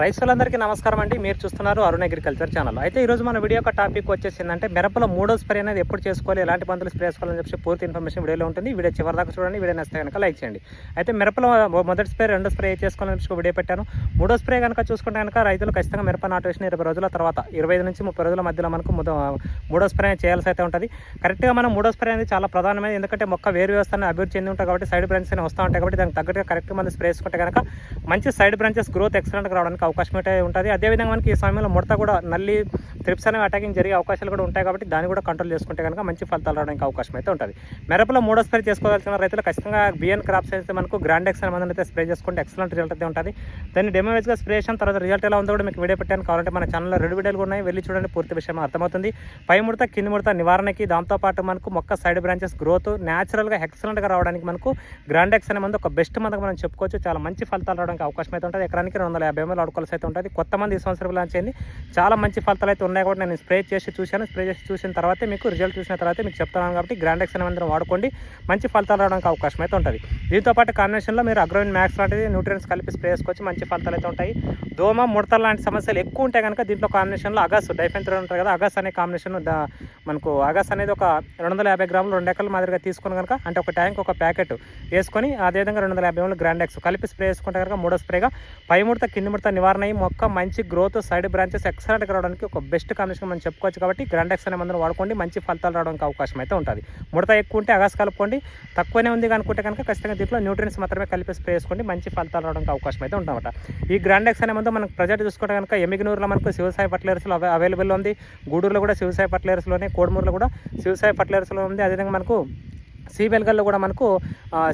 రైతులందరికీ నమస్కారం అండి. మీరు చూస్తున్నారు అరుణ్ అగ్రికల్చర్ ఛానల్. అయితే ఈరోజు మన వీడియో యొక్క టాపిక్ వచ్చేసి అంటే మిరపలో మూడో స్ప్రే అనేది ఎప్పుడు చేసుకోవాలి ఎలాంటి మందులు స్ప్రే చేసుకోవాలని చెప్పి పూర్తి ఇన్ఫర్మేషన్ వీడియోలో ఉంటుంది. వీడియో చివరి దాకా చూడండి వీడియో నచ్చితే కనుక లైక్ చేయండి. అయితే మిరపలో మొదటి స్ప్రే రెండో స్ప్రే చేసుకోవాలని చెప్పి వీడియో పెట్టాను. మూడో స్ప్రే కనుక చూసుకుంటే కనుక రైతులు ఖచ్చితంగా మిరప నాటు వేసిన ఇరవై రోజుల తర్వాత ఇరవై నుంచి ముప్పై రోజుల మధ్యలో మనకు మూడో స్ప్రే చేయాల్సి అయితే ఉంటుంది. కరెక్ట్గా మనం మూడో స్ప్రే అనేది చాలా ప్రధానమైనది. ఎందుకంటే మొక్క వేరు వ్యవస్థను అభివృద్ధి చెంది ఉంటాయి కాబట్టి సైడ్ బ్రాంచెస్ అనేవి వస్తూ ఉంటాయి కాబట్టి దానికి తగ్గట్టుగా కరెక్ట్గా మనం స్ప్రే చేసుకుంటే కనుక మంచి సైడ్ బ్రాంచెస్ గ్రోత్ ఎక్సలెంట్గా రావడానికి అవకాశం అయితే ఉంటుంది. అదేవిధంగా మనకి ఈ సమయంలో ముడత కూడా నల్లి త్రిప్స్ అనేవి అటాకింగ్ జరిగే అవకాశాలు కూడా ఉంటాయి కాబట్టి దాన్ని కూడా కంట్రోల్ చేసుకుంటే కనుక మంచి ఫలితాలు రావడానికి అవకాశం అయితే ఉంటుంది. మిరపలో మూడో స్ప్రే చేసుకోవాల్సిన రైతులు ఖచ్చితంగా బిఎన్ క్రాప్స్ అయితే మనకు గ్రాండెక్స్ అనే మందుని అయితే స్ప్రే చేసుకుంటే ఎక్సలెంట్ రిజల్ట్ అయితే ఉంటుంది. దాన్ని డెమో వైజ్గా స్ప్రే చేసిన తర్వాత రిజల్ట్ ఎలా ఉందో కూడా మీకు వీడియో పెట్టాను. కావాలంటే మన ఛానల్లో రెండు వీడియోలు కూడా ఉన్నాయి. వెళ్ళి చూడండి పూర్తి విషయం అర్థమవుతుంది. పై ముడత కింది ముడత నివారణకి దాంతోపాటు మనకు మొక్క సైడ్ బ్రాంచెస్ గ్రోత్ న్యాచురల్గా ఎక్సలెంట్గా రావడానికి మనకు గ్రాండెక్స్ అనే మందు ఒక బెస్ట్ మందుకు మనం చెప్పుకోవచ్చు. చాలా మంచి ఫలితాలు రావడానికి అవకాశం అయితే ఉంటుంది. ఎకరానికి రెండు వందల యాభై ఎంఎల్ ఆడుకోవాల్సి అయితే ఉంటుంది. కొత్త మంది ఈ సంవత్సరం లాంచ్ అయింది. చాలా మంచి ఫలితాలు అయితే ఉన్నాయి. కాబట్టి నేను స్ప్రే చేసి చూశాను. స్ప్రే చేసి చూసిన తర్వాతే మీకు రిజల్ట్ చూసిన తర్వాత మీకు చెప్తాను కాబట్టి గ్రాండెక్స్ అనే మందుని వాడుకోండి. మంచి ఫలితాలు రావడానికి అవకాశం అయితే ఉంటుంది. దీంతో పాటు కాంబినేషన్లో మీరు అగ్రోయిన్ మ్యాక్స్ లాంటిది న్యూట్రియన్స్ కలిపి స్ప్రే చేసుకోవచ్చు. మంచి ఫలితాలు అయితే ఉంటాయి. దోమ ముడతలు లాంటి సమస్యలు ఎక్కువ ఉంటాయి కనుక దీంట్లో కాంబినేషన్లో అగస్ డైఫెంత్రో ఉంటుంది కదా అగస్ అనే కాంబినేషన్ మనకు అగస్ అనేది ఒక రెండు వందల యాభై గ్రాములు రెండు ఎకరాల మాదిరిగా తీసుకుని కనుక అంటే ఒక ట్యాంక్ ఒక ప్యాకెట్ వేసుకొని అదేవిధంగా రెండు వందల యాభై గ్రాములు గ్రాండెక్స్ కలిపి స్ప్రే చేసుకుంటే కనుక మూడో స్ప్రేగా పై ముడత కింది ముడత నివారణ అయ్యి మొక్క మంచి గ్రోత్ సైడ్ బ్రాంచెస్ ఎక్సలెంట్గా రావడానికి ఒక బెస్ట్ కాంబినేషన్ మనం చెప్పుకోవచ్చు కాబట్టి గ్రాండెక్స్ అనే మందులు వాడుకోండి. మంచి ఫలితాలు రావడానికి అవకాశం అయితే ఉంటుంది. ముడత ఎక్కువ ఉంటే అగాస్ కలుపుకోండి. తక్కువనే ఉంది అనుకుంటే కనుక ఖచ్చితంగా దీంట్లో న్యూట్రియన్స్ మాత్రమే కలిపి స్ప్రే చేసుకోండి. మంచి ఫలితాలు రావడానికి అవకాశం అయితే ఉంటుందన్నమాట ఈ గ్రాండెక్స్ అనే మందు మనకు ప్రజెంట్ చూసుకుంటే కనుక ఎమిగినూరులో మనకు శివసాయి ఫర్టిలైజర్స్లో అవైలబుల్ ఉంది. గూడూరులో కూడా శివసాయి ఫర్టిలైజర్స్లోనే కోడమూరులో కూడా శివసాయి ఫర్టిలైజర్స్లో ఉంది. అదేవిధంగా మనకు సిబెల్గల్లో కూడా మనకు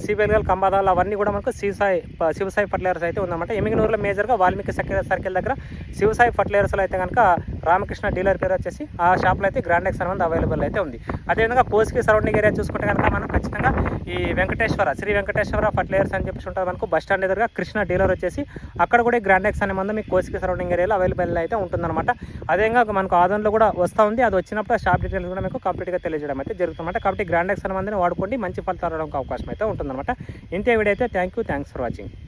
సిబెల్గల్ కంబాదాలు అవన్నీ కూడా మనకు శివసాయి శివసాయి ఫర్టిలైజర్స్ అయితే ఉందన్నమాట. ఎమిగినూరులో మేజర్గా వాల్మీకి సర్కిల్ దగ్గర శివసాయి ఫర్టిలైజర్స్లో అయితే కనుక రామకృష్ణ డీలర్ పేరు వచ్చేసి ఆ షాప్లో అయితే గ్రాండ్ ఎక్స్ అనేది అవైలబుల్ అయితే ఉంది. అదేవిధంగా కోస్కి సరౌండింగ్ ఏరియా చూసుకుంటే కనుక మనం ఖచ్చితంగా ఈ వెంకటేశ్వర శ్రీ వెంకటేశ్వర ఫర్టిలైజర్స్ అని చెప్పేసి ఉంటుంది మనకు. బస్ స్టాండ్ ఎదురుగా కృష్ణ డీలర్ వచ్చేసి అక్కడ కూడా గ్రాండ్ గ్రాండెక్స్ అనే మందు మీకు కోస్కి సరౌండింగ్ ఏరియాలో అవైలబుల్ అయితే ఉంటుందన్నమాట. అదేవిధంగా మనకు ఆదంలో కూడా వస్తూ ఉంది. అది వచ్చినప్పుడు షాప్ డీటెయిల్స్ కూడా మీకు కంప్లీట్గా తెలియజేయడం అయితే జరుగుతుందన్నమాట. కాబట్టి గ్రాండెక్స్ అనే మందుని వాడుకోండి. మంచి ఫలితాలు అవకాశం అయితే ఉంటుందన్నమాట. ఇంతే వీడియో అయితే. Thank you thanks for watching